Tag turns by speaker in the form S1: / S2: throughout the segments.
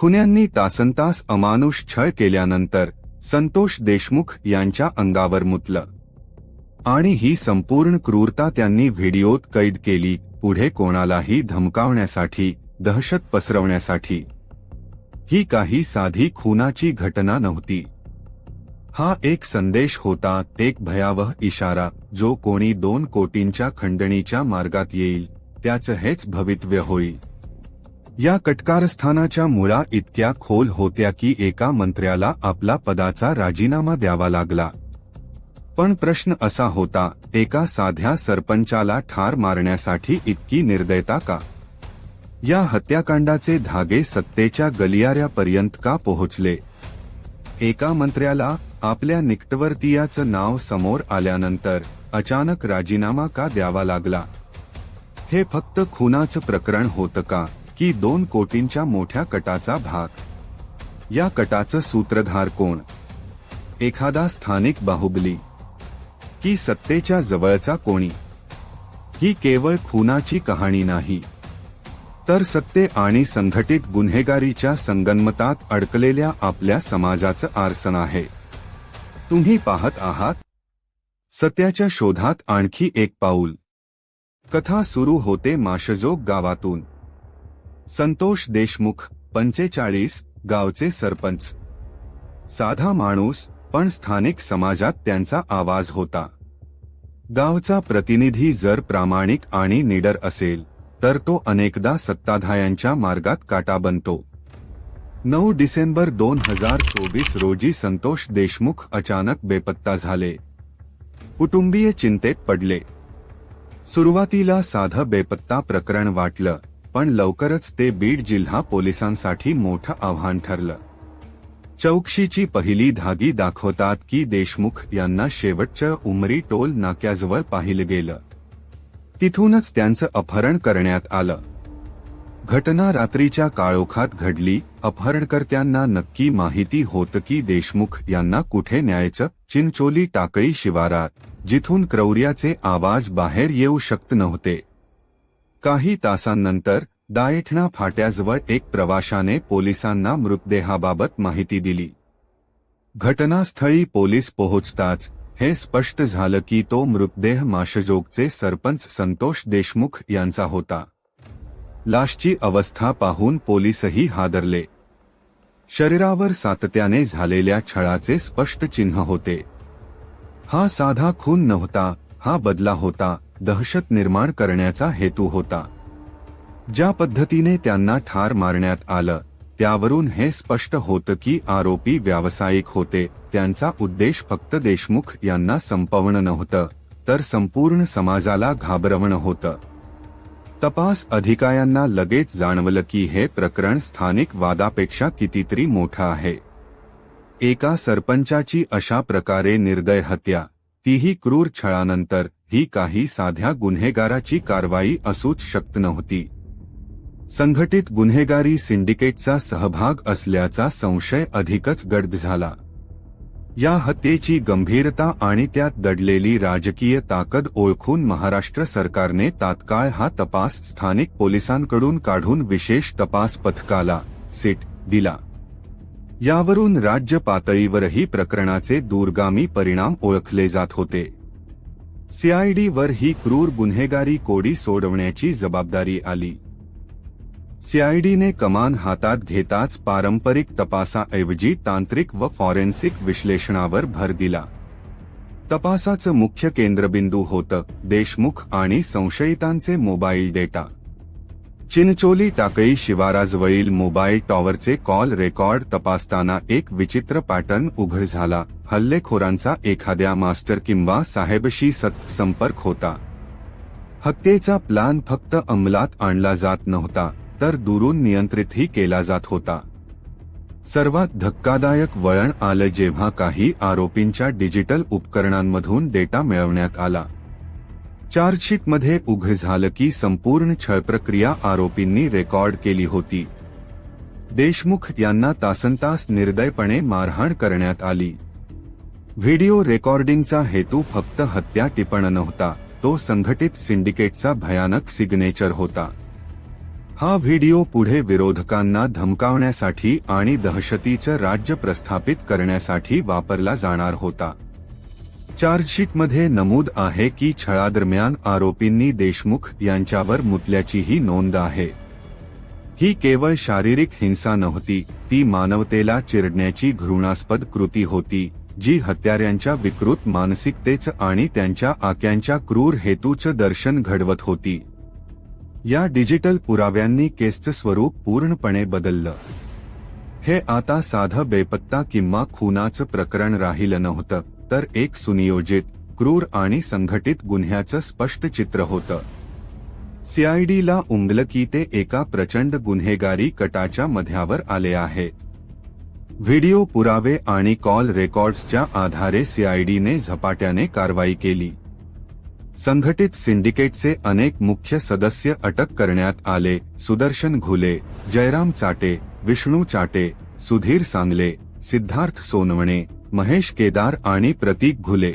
S1: खुन्यांनी तासनतास अमानुष छळ केल्यानंतर संतोष देशमुख यांच्या अंगावर मुतलं. आणि ही संपूर्ण क्रूरता त्यांनी व्हिडिओत कैद केली पुढे कोणालाही धमकावण्यासाठी दहशत पसरवण्यासाठी. ही काही साधी खुनाची घटना नव्हती. हा एक संदेश होता एक भयावह इशारा जो कोणी दोन कोटींच्या खंडणीच्या मार्गात येईल त्याचं हेच भवितव्य होईल. या कटकारस्थानाच्या मुळा इतक्या खोल होत्या की एका मंत्र्याला आपला पदाचा राजीनामा द्यावा लागला. पण प्रश्न असा होता एका साध्या सरपंचाला ठार मारण्यासाठी इतकी निर्दयता का? या हत्याकांडाचे धागे सत्तेच्या गलियाऱ्यापर्यंत का पोहोचले? एका मंत्र्याला आपल्या निकटवर्तीयाचं नाव समोर आल्यानंतर अचानक राजीनामा का द्यावा लागला? हे फक्त खुनाचं प्रकरण होतं का? की दोन कोटींच्या मोठ्या कटाचा भाग. या कटाचं सूत्रधार कोण? एखादा स्थानिक बाहुबली. की सत्तेच्या जवळचा कोणी? ही केवळ खुनाची कहाणी नाही. तर सत्ते आणि संघटित गुन्हेगारीच्या संगनमतात अडकलेल्या आपल्या समाजाचं आरसन आहे. तुम्ही पाहत आहात. सत्याच्या शोधात आणखी एक पाऊल. कथा सुरू होते माशजोग गावातून. संतोष देशमुख पंचेचाळीस गावचे सरपंच. साधा माणूस पण स्थानिक समाजात त्यांचा आवाज होता. गावचा प्रतिनिधी जर प्रामाणिक आणि निडर असेल तर तो अनेकदा सत्ताधायांच्या मार्गात काटा बनतो. नऊ डिसेंबर दोन हजार चोवीस रोजी संतोष देशमुख अचानक बेपत्ता झाले. कुटुंबीय चिंतेत पडले. सुरुवातीला साधं बेपत्ता प्रकरण वाटलं. पण लवकरच ते बीड जिल्हा पोलिसांसाठी मोठं आव्हान ठरलं. चौकशीची पहिली धागी दाखवतात की देशमुख यांना शेवटच्या उमरी टोल नाक्याजवळ पाहिलं गेलं. तिथूनच त्यांचं अपहरण करण्यात आलं. घटना रात्रीच्या काळोखात घडली अपहरणकर्त्यांना नक्की माहिती होतं की देशमुख यांना कुठे न्यायचं चिंचोली टाकळी शिवारात जिथून क्रौर्याचे आवाज बाहेर येऊ शकत नव्हते. काही तासांनंतर दायठणा फाट्याजवळ एक प्रवाशाने पोलिसांना मृतदेहाबाबत माहिती दिली. घटनास्थळी पोलीस पोहोचताच हे स्पष्ट झालं की तो मृतदेह माशजोगचे सरपंच संतोष देशमुख यांचा होता. लाशची अवस्था पाहून पोलीसही हादरले. शरीरावर सातत्याने झालेल्या छळाचे स्पष्ट चिन्ह होते. हा साधा खून नव्हता हा बदला होता दहशत निर्माण करण्याचा हेतू होता. ज्या पद्धतीने त्यांना ठार मारण्यात आलं त्यावरून हे स्पष्ट होतं की आरोपी व्यावसायिक होते त्यांचा उद्देश फक्त देशमुख यांना संपवणं नव्हतं तर संपूर्ण समाजाला घाबरवणं होतं. तपास अधिकाऱ्यांना लगेच जाणवलं की हे प्रकरण स्थानिक वादापेक्षा कितीतरी मोठं आहे. एका सरपंचाची अशा प्रकारे निर्दय हत्या तीही क्रूर छळानंतर ही काही साध्या गुन्हेगाराची कारवाई असूच शक्त नव्हती. संघटित गुन्हेगारी सिंडिकेटचा सहभाग असल्याचा संशय अधिकच गडद झाला. या हत्येची गंभीरता आणि त्यात दडलेली राजकीय ताकद ओळखून महाराष्ट्र सरकारने तात्काळ हा तपास स्थानिक पोलिसांकडून काढून विशेष तपास पथकाला सीट दिला. यावरून राज्य पातळीवरही प्रकरणाचे दूरगामी परिणाम ओळखले जात होते. सीआयडीवर ही क्रूर गुन्हेगारी कोडी सोडवण्याची जबाबदारी आली. सीआयडीने कमान हातात घेताच पारंपरिक तपासाऐवजी तांत्रिक व फॉरेन्सिक विश्लेषणावर भर दिला. तपासाचं मुख्य केंद्रबिंदू होतं देशमुख आणि संशयितांचे मोबाईल डेटा. चिनचोली टाकळी शिवाराजवळील मोबाईल टॉवरचे कॉल रेकॉर्ड तपासताना एक विचित्र पॅटर्न उघड झाला. हल्लेखोरांचा एखाद्या मास्टर किंवा साहेबशी सत संपर्क होता. हत्येचा प्लान फक्त अंमलात आणला जात नव्हता तर दुरून नियंत्रितही केला जात होता. सर्वात धक्कादायक वळण आलं जेव्हा काही आरोपींच्या डिजिटल उपकरणांमधून डेटा मिळवण्यात आला. चार्जशीटमध्ये उघड झालं की संपूर्ण छळ प्रक्रिया आरोपींनी रेकॉर्ड केली होती. देशमुख यांना तासनतास निर्दयपणे मारहाण करण्यात आली. व्हिडिओ रेकॉर्डिंगचा हेतू फक्त हत्या टिपण नव्हता तो संघटित सिंडिकेटचा भयानक सिग्नेचर होता. हा व्हिडिओ पुढे विरोधकांना धमकावण्यासाठी आणि दहशतीचं राज्य प्रस्थापित करण्यासाठी वापरला जाणार होता. चार्जशीटमध्ये नमूद आहे की छळादरम्यान आरोपींनी देशमुख यांच्यावर मुतल्याचीही नोंद आहे. ही केवळ शारीरिक हिंसा नव्हती ती मानवतेला चिरडण्याची घृणास्पद कृती होती जी हत्याऱ्यांच्या विकृत मानसिकतेचं आणि त्यांच्या आक्यांच्या क्रूर हेतूचं दर्शन घडवत होती. या डिजिटल पुराव्यांनी केसचं स्वरूप पूर्णपणे बदललं. हे आता साधं बेपत्ता किंवा खुनाचं प्रकरण राहिलं नव्हतं. तर एक सुनियोजित क्रूर आणि संघटित गुन्ह्याचं स्पष्ट चित्र होतं. सीआयडीला उमगलं की ते एका प्रचंड गुन्हेगारी कटाच्या मध्यावर आले आहे. व्हिडिओ पुरावे आणि कॉल रेकॉर्ड्सच्या आधारे सीआयडीने झपाट्याने कारवाई केली. संघटित सिंडिकेटचे अनेक मुख्य सदस्य अटक करण्यात आले सुदर्शन घुले जयराम चाटे विष्णू चाटे सुधीर सांगले सिद्धार्थ सोनवणे महेश केदार आणि प्रतीक घुले.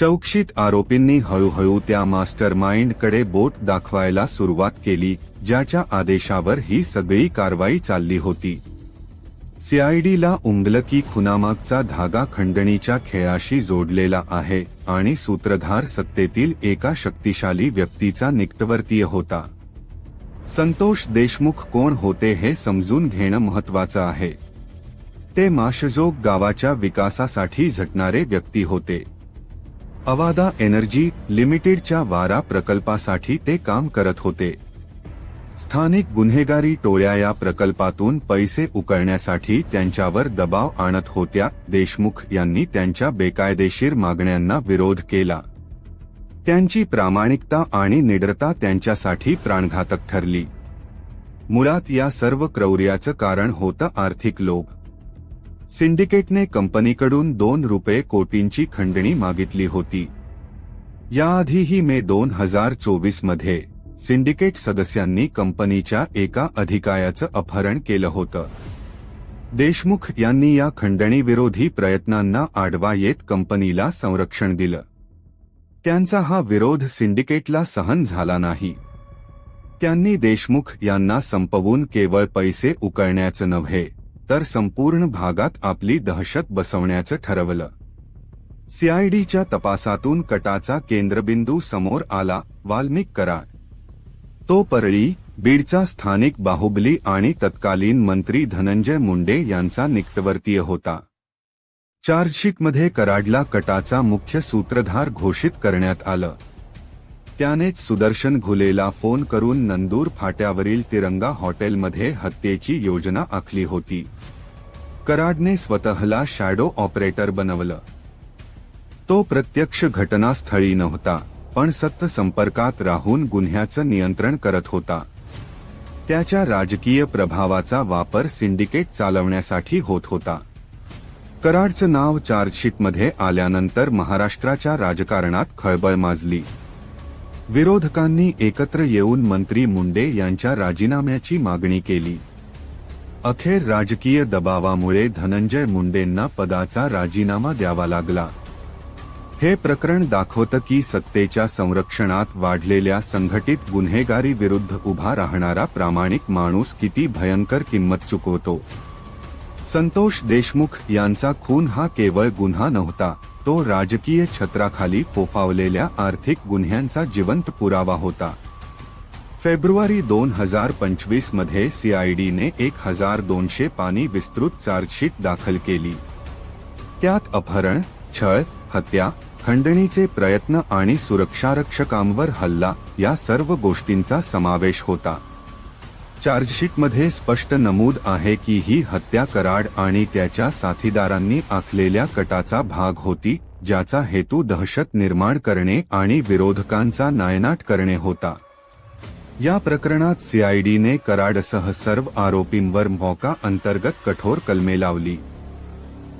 S1: चौकशीत आरोपींनी हळूहळू त्या मास्टर माइंडकडे बोट दाखवायला सुरुवात केली ज्याच्या आदेशावर ही सगळी कारवाई चालली होती. सीआयडीला उमगलं की खुनामागचा धागा खंडणीच्या खेळाशी जोडलेला आहे आणि सूत्रधार सत्तेतील एका शक्तिशाली व्यक्तीचा निकटवर्तीय होता. संतोष देशमुख कोण होते हे समजून घेणं महत्वाचं आहे. ते माशजोग गावाच्या विकासासाठी झटणारे व्यक्ती होते. अवादा एनर्जी लिमिटेडच्या वारा प्रकल्पासाठी ते काम करत होते. स्थानिक गुन्हेगारी टोळ्या या प्रकल्पातून पैसे उकळण्यासाठी त्यांच्यावर दबाव आणत होत्या देशमुख यांनी त्यांच्या बेकायदेशीर मागण्यांना विरोध केला. त्यांची प्रामाणिकता आणि निडरता त्यांच्यासाठी प्राणघातक ठरली. मुळात या सर्व क्रौर्याचं कारण होतं आर्थिक लोभ. सिंडिकेटने कंपनीकडून दोन रुपये कोटींची खंडणी मागितली होती. याआधीही मे दोन हजार चोवीसमध्ये सिंडिकेट सदस्यांनी कंपनीच्या एका अधिकायाचं अपहरण केलं होतं. देशमुख यांनी या खंडणीविरोधी प्रयत्नांना आडवा येत कंपनीला संरक्षण दिलं. त्यांचा हा विरोध सिंडिकेटला सहन झाला नाही. त्यांनी देशमुख यांना संपवून केवळ पैसे उकळण्याचं नव्हे तर संपूर्ण भागात आपली दहशत बसवण्याचं ठरवलं. सीआयडीच्या तपासातून कटाचा केंद्रबिंदू समोर आला वाल्मिक करार. तो परळी बीडचा स्थानिक बाहुबली आणि तत्कालीन मंत्री धनंजय मुंडे यांचा निकटवर्तीय होता. चार्जशीटमध्ये कराडला कटाचा मुख्य सूत्रधार घोषित करण्यात आलं. त्यानेच सुदर्शन घुलेला फोन करून नंदूर फाट्यावरील तिरंगा हॉटेलमध्ये हत्येची योजना आखली होती. कराडने स्वतःला शॅडो ऑपरेटर बनवलं. तो प्रत्यक्ष घटनास्थळी नव्हता पण सत्त संपर्कात राहून गुन्ह्याचं नियंत्रण करत होता. त्याच्या राजकीय प्रभावाचा वापर सिंडिकेट चालवण्यासाठी होत होता. कराडचं नाव चार्जशीटमध्ये आल्यानंतर महाराष्ट्राच्या राजकारणात खळबळ माजली. विरोधकांनी एकत्र येऊन मंत्री मुंडे यांच्या राजीनाम्याची मागणी केली. अखेर राजकीय दबावामुळे धनंजय मुंडेंना पदाचा राजीनामा द्यावा लागला. हे प्रकरण दाखवतं की सत्तेच्या संरक्षणात वाढलेल्या संघटित गुन्हेगारी विरुद्ध उभा राहणारा प्रामाणिक माणूस किती भयंकर किंमत चुकवतो. संतोष देशमुख यांचा खून हा केवळ गुन्हा नव्हता तो राजकीय छत्राखाली फोफावलेल्या आर्थिक गुन्ह्यांचा जिवंत पुरावा होता. फेब्रुवारी दोन हजार पंचवीसमध्ये सीआयडीने एक हजार दोनशे पाणी विस्तृत चार्जशीट दाखल केली. त्यात अपहरण छळ हत्या खंडणीचे प्रयत्न आणि सुरक्षारक्षकांवर हल्ला या सर्व गोष्टींचा समावेश होता. चार्जशीटमध्ये स्पष्ट नमूद आहे की ही हत्या कराड आणि त्याच्या साथीदारांनी आखलेल्या कटाचा भाग होती ज्याचा हेतू दहशत निर्माण करणे आणि विरोधकांचा नायनाट करणे होता. या प्रकरणात सीआयडीने कराडसह सर्व आरोपींवर मौका अंतर्गत कठोर कलमे लावली.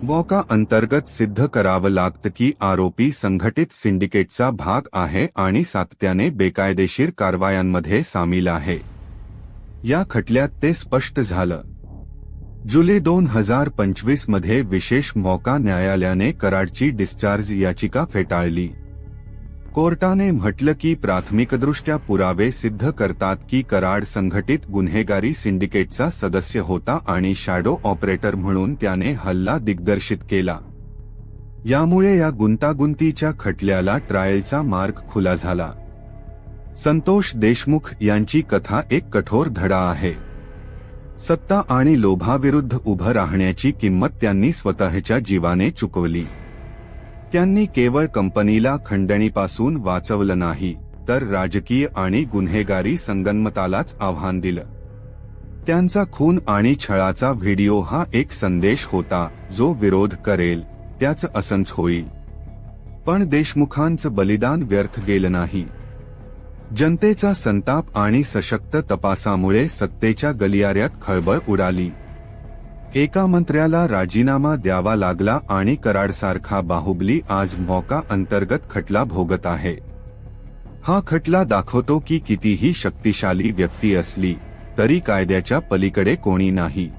S1: मौका अंतर्गत सिद्ध करावं लागतं की आरोपी संघटित सिंडिकेटचा भाग आहे आणि सातत्याने बेकायदेशीर कारवायांमध्ये सामील आहे. या खटल्यात ते स्पष्ट झालं. जुलै दोन हजार पंचवीसमध्ये विशेष मौका न्यायालयाने कराडची डिस्चार्ज याचिका फेटाळली. कोर्टाने म्हटलं की प्राथमिकदृष्ट्या पुरावे सिद्ध करतात की कराड संघटित गुन्हेगारी सिंडिकेटचा सदस्य होता आणि शॅडो ऑपरेटर म्हणून त्याने हल्ला दिग्दर्शित केला. यामुळे या गुंतागुंतीच्या खटल्याला ट्रायलचा मार्ग खुला झाला. संतोष देशमुख यांची कथा एक कठोर धडा आहे. सत्ता आणि लोभाविरुद्ध उभं राहण्याची किंमत त्यांनी स्वतःच्या जीवाने चुकवली. त्यांनी केवळ कंपनीला खंडणीपासून वाचवलं नाही तर राजकीय आणि गुन्हेगारी संगनमतालाच आव्हान दिलं. त्यांचा खून आणि छळाचा व्हिडिओ हा एक संदेश होता जो विरोध करेल त्याच असंच होईल. पण देशमुखांचं बलिदान व्यर्थ गेलं नाही. जनतेचा संताप आणि सशक्त तपासामुळे सत्तेच्या गलियाऱ्यात खळबळ उडाली. एका मंत्र्याला राजीनामा द्यावा लागला आणि कराडसारखा बाहुबली आज मौका अंतर्गत खटला भोगत आहे. हा खटला दाखवतो की कितीही शक्तिशाली व्यक्ती असली तरी कायद्याच्या पलीकडे कोणी नाही.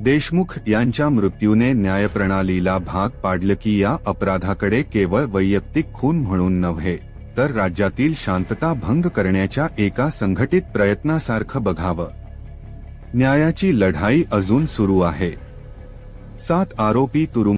S1: देशमुख यांच्या मृत्यूने न्यायप्रणालीला भाग पाडलं की या अपराधाकडे केवळ वैयक्तिक खून म्हणून नव्हे. तर राज्यातील शांतता भंग करण्याच्या एका संघटित प्रयत्नासारखं बघावं. न्यायाची लढाई अजून सुरू आहे. सात आरोपी तुरुंग